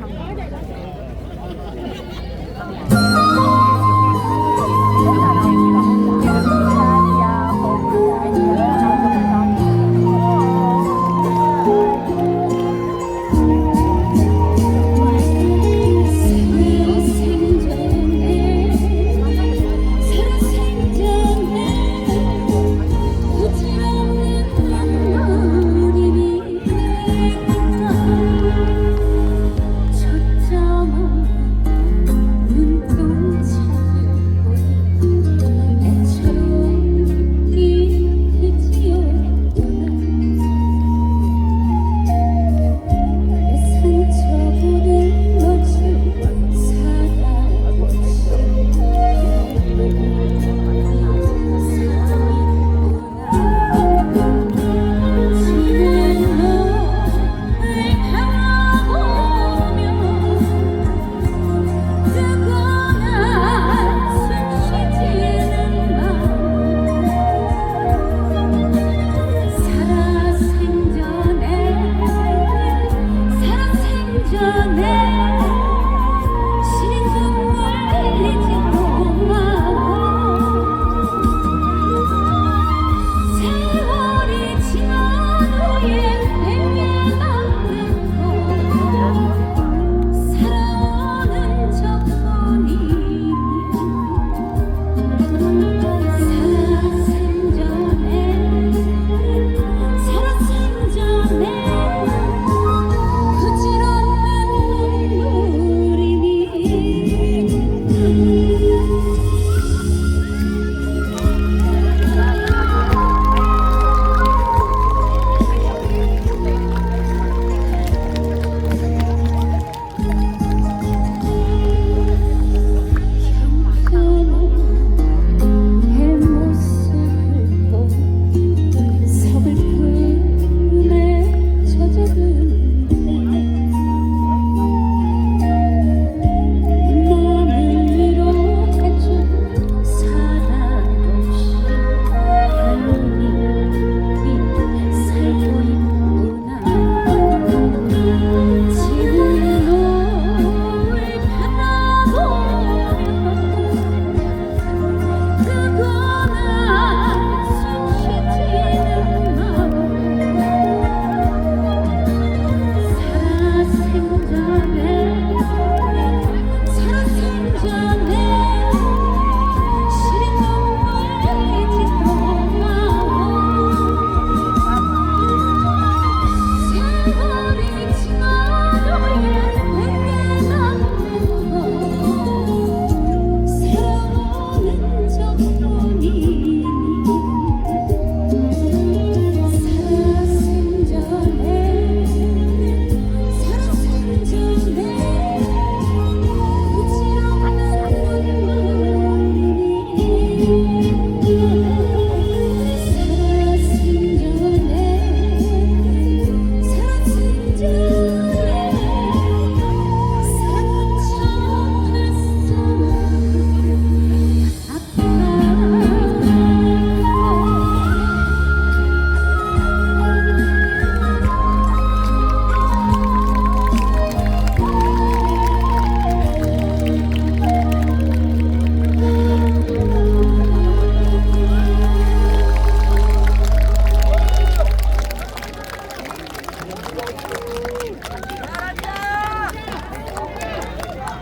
không?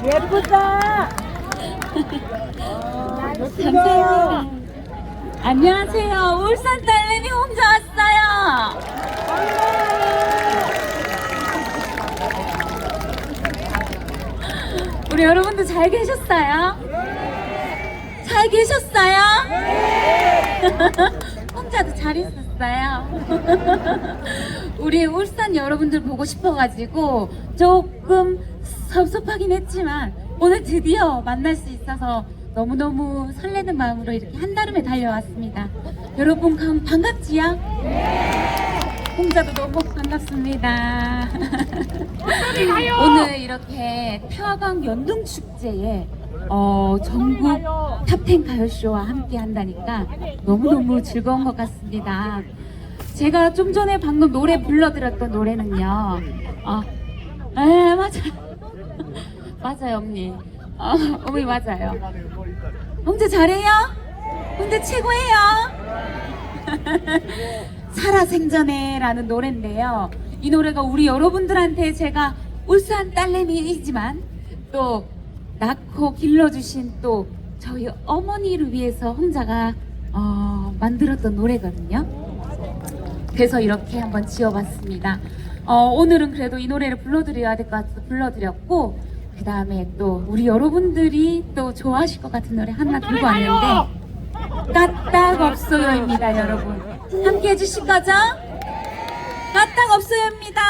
예쁘다. 감사합니다. 안녕하세요. 울산 딸내미 혼자 왔어요. 우리 여러분들 잘 계셨어요? 잘 계셨어요? 혼자도 잘 있었어요. 우리 울산 여러분들 보고 싶어가지고 조금 섭섭하긴 했지만 오늘 드디어 만날 수 있어서 너무너무 설레는 마음으로 이렇게 한달음에 달려왔습니다. 여러분 감- 반갑지요? 홍자도 너무 반갑습니다. 오늘 이렇게 표광 연등축제에 어, 전국 탑텐 가요쇼와 함께 한다니까 너무너무 즐거운 것 같습니다. 제가 좀 전에 방금 노래 불러드렸던 노래는요. 어, 에, 맞아. 맞아요, 언니. 어, 어머니 맞아요. 홍대 잘해요? 홍대 최고예요? 살아생전에 라는 노래인데요. 이 노래가 우리 여러분들한테 제가 울산 딸내미이지만 또 낳고 길러주신 또 저희 어머니를 위해서 홍자가 어, 만들었던 노래거든요. 그래서 이렇게 한번 지어봤습니다. 어, 오늘은 그래도 이 노래를 불러드려야 될 것 같아서 불러드렸고 그 다음에 또 우리 여러분들이 또 좋아하실 것 같은 노래 하나 들고 왔는데 까딱 없어요입니다 여러분 함께 해주실 거죠? 까딱 없어요입니다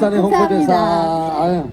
울산의 홍보대사. 아유,